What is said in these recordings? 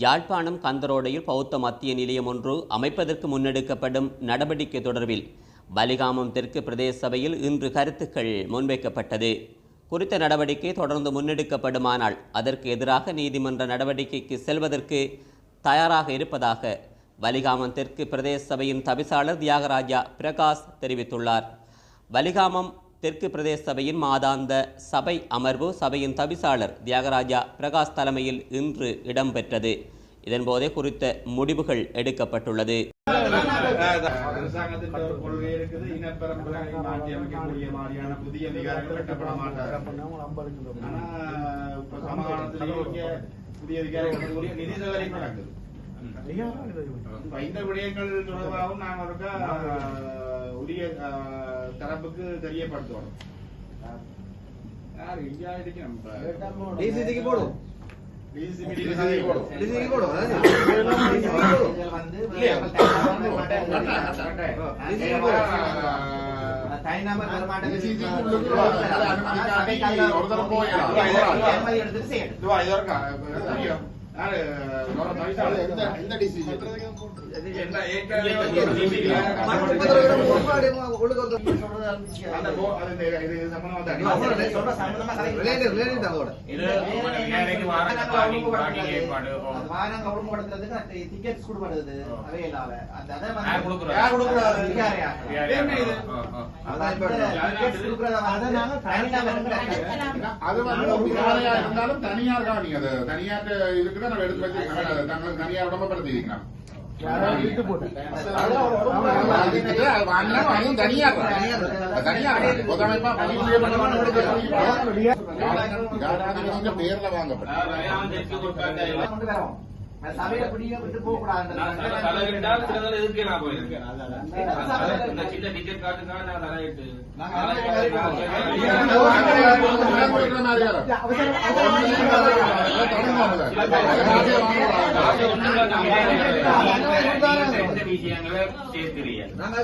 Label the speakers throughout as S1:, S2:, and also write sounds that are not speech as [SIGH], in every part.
S1: யாழ்ப்பாணம் கந்தரோடையில் பௌத்த மத்திய நிலையம் ஒன்று அமைப்பதற்கு முன்னெடுக்கப்படும் நடவடிக்கை தொடர்பில் பலிகாமம் தெற்கு பிரதேச சபையில் இன்று கருத்துக்கள் முன்வைக்கப்பட்டது. குறித்த நடவடிக்கை தொடர்ந்து முன்னெடுக்கப்படுமானால் அதற்கு எதிராக நீதிமன்ற நடவடிக்கைக்கு செல்வதற்கு தயாராக இருப்பதாக வலிகாமம் தெற்கு பிரதேச சபையின் தவிசாளர் தியாகராஜா பிரகாஷ் தெரிவித்துள்ளார். வலிகாமம் தெற்கு பிரதேச சபையின் மாதாந்த சபை அமர்வு சபையின் தவிசாளர் தியாகராஜா பிரகாஷ் தலைமையில் இன்று இடம்பெற்றது. இதன்போதே குறித்த முடிவுகள் எடுக்கப்பட்டுள்ளது.
S2: புதிய நிதி நடக்குது இந்த விடயங்கள் தொடர்பாகவும் நாங்கள் உரிய தரப்புக்கு தெரியப்படுத்துவோம் யார் இருக்கணும் இப்ப
S3: டிசிசிக்கு போடும்
S2: DCC அது
S4: வந்து
S5: இருந்தாலும் தனியார் தான் நீங்க தனியார் இதுக்கு தான் நம்ம எடுத்து வச்சிருக்கோம் அதை தங்களை தனியார் உடம்பப்படுத்தி வைக்கணும் அதுவும் தனியார். பொதுமைப்பா பதிவு பேர்ல
S4: வரோம் சபையில பிடிக்க விட்டு போக. கூடாது
S6: இந்த சின்ன டிக்கெட் காட்டுக்காக நான் தலையிட்டு.
S4: நாங்க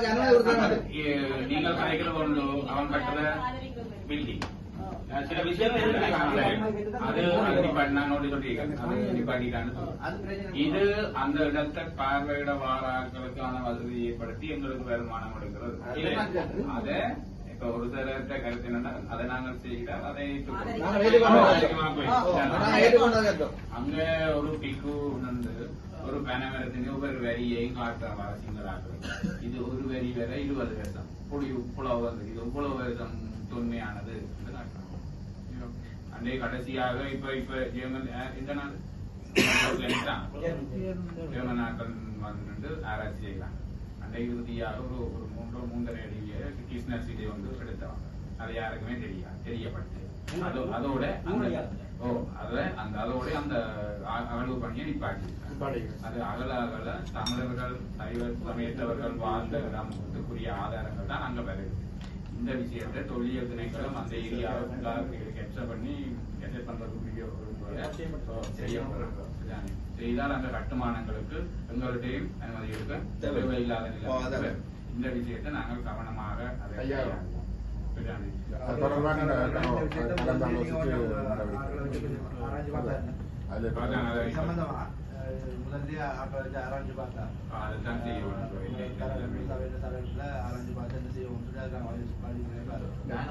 S4: அதே
S6: அது இது அந்த இடத்தை பார்வையிட வாராக்களுக்கான வசதி ஏற்படுத்தி எங்களுக்கு வருமானம் எடுக்கிறது அதை இப்ப ஒரு சிலர்கிட்ட கருத்து என்னன்னா அதை நாங்கள் செய்தால் அதை அங்க ஒரு பிக்கு வந்து ஒரு பனைமரத்தின் ஒவ்வொரு வரியையும் காட்டுற சிங்களாக்குறது இது ஒரு வரி வரை இருபது வருஷம். புளி உப்புளவு வந்து இது இவ்வளவு வருஷம் தொன்மையானது. அண்டே கடைசியாக இப்ப இப்ப ஜெர்மன் இந்த நாள்? [COUGHS] ஜெர்மன் நாட்கள் வந்து ஆராய்ச்சி செய்யலாம் இறுதியாக ஒரு ஒரு மூன்று மூன்றரை அடிய கிருஷ்ணர் சிலை வந்து எடுத்தவங்க அது யாருக்குமே தெரியாது தெரியப்பட்டு அது அதோட ஓ அத அந்த அதோட அந்த அகழ்வு பணியை நிப்பாட்டி அது அகல அகல தமிழர்கள் சைவ சமயத்தவர்கள் வாழ்ந்த இடத்துக்குரிய ஆதாரங்கள் தான் அங்க வருது. இந்த விஷயத்தை தொழில் திணைக்களும் அந்த ஏரியாவை ஃபுல்லாக கேப்சர் பண்ணி கெசட் பண்றதுக்குரிய ஒரு இதுதானே. செய்தால் அந்த கட்டுமானங்களுக்கு எங்களுடையும் அனுமதி இருக்க தேவையில்லாத. நிலை இந்த விஷயத்தை நாங்கள் கவனமாக அதை.
S5: கையாளுவோம்.
S6: இதுதானே.
S5: அது தொடர்பான கலந்து ஆலோசித்து நடவடிக்கை அதுல
S6: அதான், அதான்.
S4: சம்பந்தமா முதல்ல ஆராய்ச்சி பார்த்தா
S6: அதுதான் செய்யணும்
S4: ஆராய்ச்சி பார்த்து என்ன செய்வோம்
S2: இந்த இடம் வந்து
S6: ஓ, அதை- அதை- அதை எப்படி என்ன- அதை நீங்க- அதை நிப்பாட்டி- நிப்பாட்டி விடல. நிப்பாட்டி நடத்த போடுவோம்.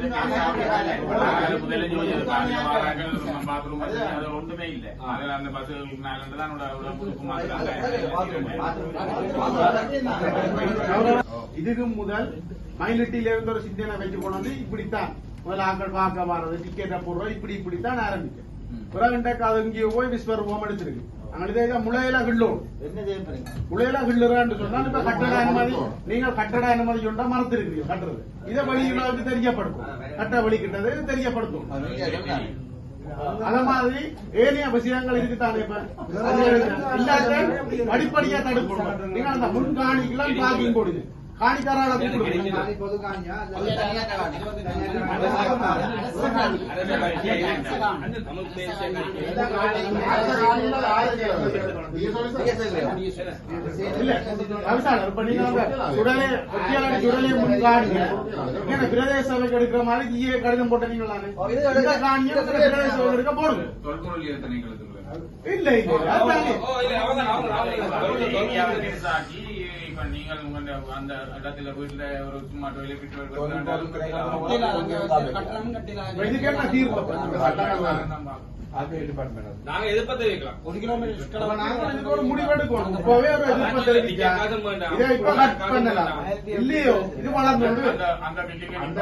S6: முதல்ல பாத்ரூம் அது ஒன்றுமே இல்லை அது அந்த பஸ்ஸுகளுக்கு மேல தான்
S7: இதுக்கு முதல் மயிலிட்டில இருந்து ஒரு சிந்தனை வச்சு கொண்டு இப்படித்தான். முதல்ல ஆக்கள் பார்க்க வர்றது டிக்கெட்டை போடுறோம் இப்படி இப்படித்தான் ஆரம்பிக்கும். பிறகு அது இங்கே போய் விஸ்வரூபம் எடுத்திருக்கு.
S4: என்ன செய்ய போறீங்க
S7: முளையெல்லாம் கிள்ளுறான்னு சொன்னா இப்ப கட்டட அனுமதி நீங்கள் கட்டட அனுமதி சொன்னா மறந்துருக்கீங்க கட்டுறது. இதை வெளியுள்ளவருக்கு தெரியப்படுத்தும் கட்ட வெளிக்கிட்டது தெரியப்படுத்தும் அத மாதிரி. ஏனைய விஷயங்கள் இருக்குதானே இப்ப? இல்லாத படிப்படியா தடுக்கணும். நீங்க அந்த முன்காணிக்கெல்லாம் பிளாக்கிங் போடுது காணிக்காரால பிரதேச சபைக்கு எடுக்கிற மாதிரி ஈய கடிதம் காணியை இந்த பிரதேச சபைக்கு எடுக்க போடுங்க
S6: தொல்பொருள் திணைக்களத்துக்கு
S7: இல்ல இல்ல
S6: நீங்கள் அந்த இடத்துல வீட்டுல ஒரு சும்மா டொய்லெட்
S8: நாங்க எதிர்ப்பு தெரிவிக்கலாம் ஒரு கிலோமீட்டர்
S7: முடிவெடுக்கணும் இப்பவே எதிர்ப்பு இல்லையோ இது வளர்ந்து வந்து
S6: அந்த அந்த பில்டிங்
S5: அந்த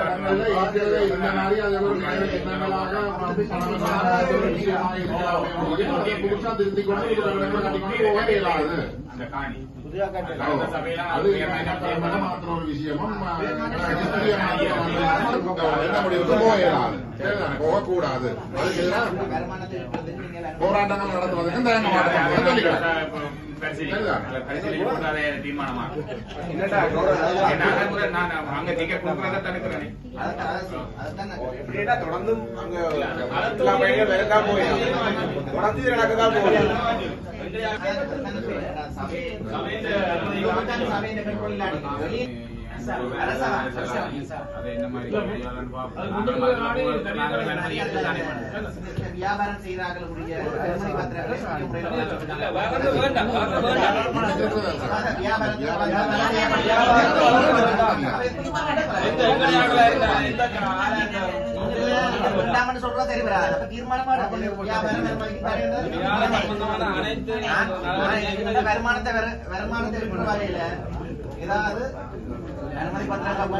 S5: ஒரு
S6: அந்த காணி
S5: ஒரு விஷயமும் போகக்கூடாது போராட்டங்கள் நடத்துவதற்கு தயங்க மாட்டோம்
S6: அங்க
S8: தொடர்ந்து அங்க போய் தொடர்ந்து
S4: வியாபாரம் செய்யறாங்களுடைய வருமானி பத்திரங்களை வேண்டாம்னு சொல்றா வராது. அப்ப தீர்மானமா தரேன் வருமானத்தை வர- வருமானத்தை வரையில ஏதாவது அனுமதி பத்திரம்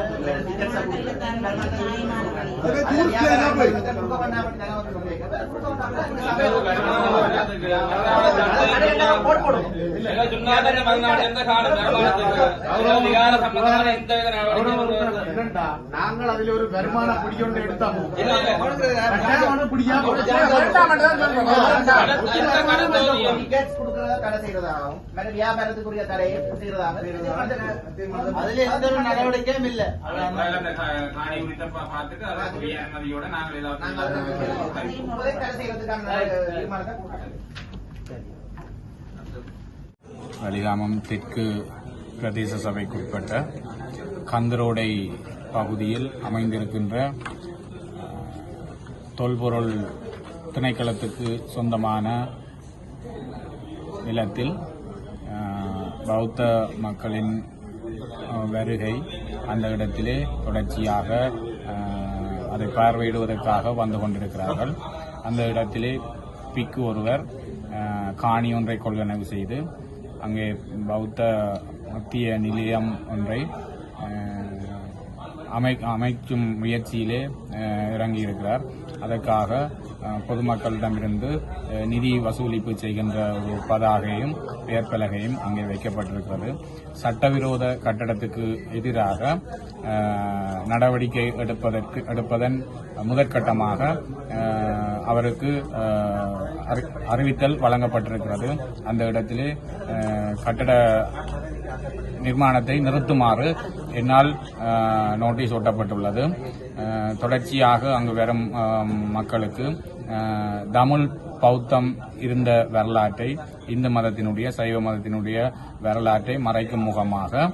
S7: நாங்கள் அதுல ஒரு வருமான பிடிக்கொண்டு எடுத்தா
S4: தடை செய்யறதாகவும் வியாபாரத்துக்குரிய தடையை அதுல எந்த ஒரு நடவடிக்கையும் இல்ல
S6: நாங்கள்
S4: தடை செய்யறதுக்கான தீர்மானத்தை
S6: வலிகாமம் தெற்கு பிரதேச சபைக்குட்பட்ட கந்தரோடை பகுதியில் அமைந்திருக்கின்ற தொல்பொருள் திணைக்களத்துக்கு சொந்தமான நிலத்தில் பௌத்த மக்களின் வருகை அந்த இடத்திலே தொடர்ச்சியாக அதை பார்வையிடுவதற்காக வந்து கொண்டிருக்கிறார்கள். அந்த இடத்திலே பிக்கு ஒருவர் காணி ஒன்றை கொள்வனவு செய்து அங்கே பௌத்த மத்திய நிலையம் ஒன்றை அமை அமைக்கும் முயற்சியிலே இறங்கியிருக்கிறார். அதற்காக பொதுமக்களிடமிருந்து நிதி வசூலிப்பு செய்கின்ற ஒரு பதாகையும் பெயர் பலகையும் அங்கே வைக்கப்பட்டிருக்கிறது. சட்டவிரோத கட்டடத்துக்கு எதிராக நடவடிக்கை எடுப்பதற்கு எடுப்பதன் முதற்கட்டமாக அவருக்கு அறி- அறிவித்தல் வழங்கப்பட்டிருக்கிறது. அந்த இடத்திலே கட்டட நிர்மாணத்தை நிறுத்துமாறு என்னால் நோட்டீஸ் ஒட்டப்பட்டுள்ளது. தொடர்ச்சியாக அங்கு வரும் மக்களுக்கு தமிழ் பௌத்தம் இருந்த வரலாற்றை இந்து மதத்தினுடைய சைவ மதத்தினுடைய வரலாற்றை மறைக்கும் முகமாக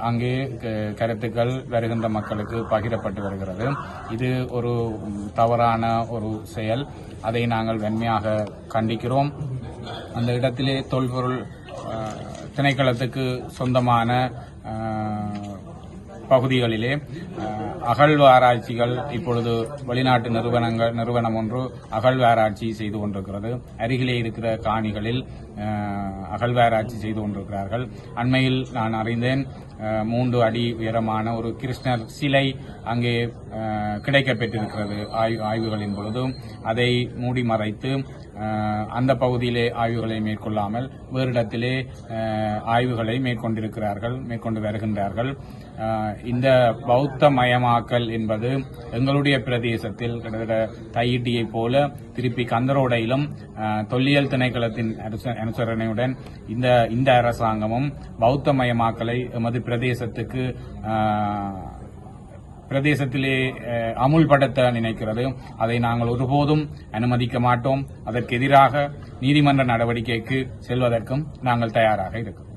S6: அங்கே க- கருத்துக்கள் வருகின்ற மக்களுக்கு பகிரப்பட்டு வருகிறது. இது ஒரு தவறான ஒரு செயல். அதை நாங்கள் வன்மையாக கண்டிக்கிறோம். அந்த இடத்திலே தொல்பொருள் திணைக்களத்துக்கு சொந்தமான பகுதிகளிலே அகழ்வாராய்ச்சிகள் இப்பொழுது வெளிநாட்டு நிறுவனங்கள் நிறுவனம் ஒன்று அகழ்வாராய்ச்சி செய்து கொண்டிருக்கிறது. அருகிலே இருக்கிற காணிகளில் அகழ்வாராய்ச்சி செய்து கொண்டிருக்கிறார்கள். அண்மையில் நான் அறிந்தேன் மூன்று அடி உயரமான ஒரு கிருஷ்ணர் சிலை அங்கே கிடைக்கப்பெற்றிருக்கிறது ஆய்வு ஆய்வுகளின் பொழுது. அதை மூடி மறைத்து அந்த பகுதியிலே ஆய்வுகளை மேற்கொள்ளாமல் வேறு இடத்திலே ஆய்வுகளை மேற்கொண்டிருக்கிறார்கள் மேற்கொண்டு வருகின்றார்கள். இந்த பௌத்த மயமாக்கல் என்பது எங்களுடைய பிரதேசத்தில் கிட்டத்தட்ட தையிட்டியைப் போல திருப்பி கந்தரோடையிலும் தொல்லியல் திணைக்களத்தின் அனுச- அனுசரணையுடன் இந்த இந்த அரசாங்கமும் பௌத்த மயமாக்கலை எமது பிரதேசத்துக்கு பிரதேசத்திலே அமுல்படுத்த நினைக்கிறது. அதை நாங்கள் ஒருபோதும் அனுமதிக்க மாட்டோம். அதற்கு எதிராக நீதிமன்ற நடவடிக்கைக்கு செல்வதற்கும் நாங்கள் தயாராக இருக்கிறோம்.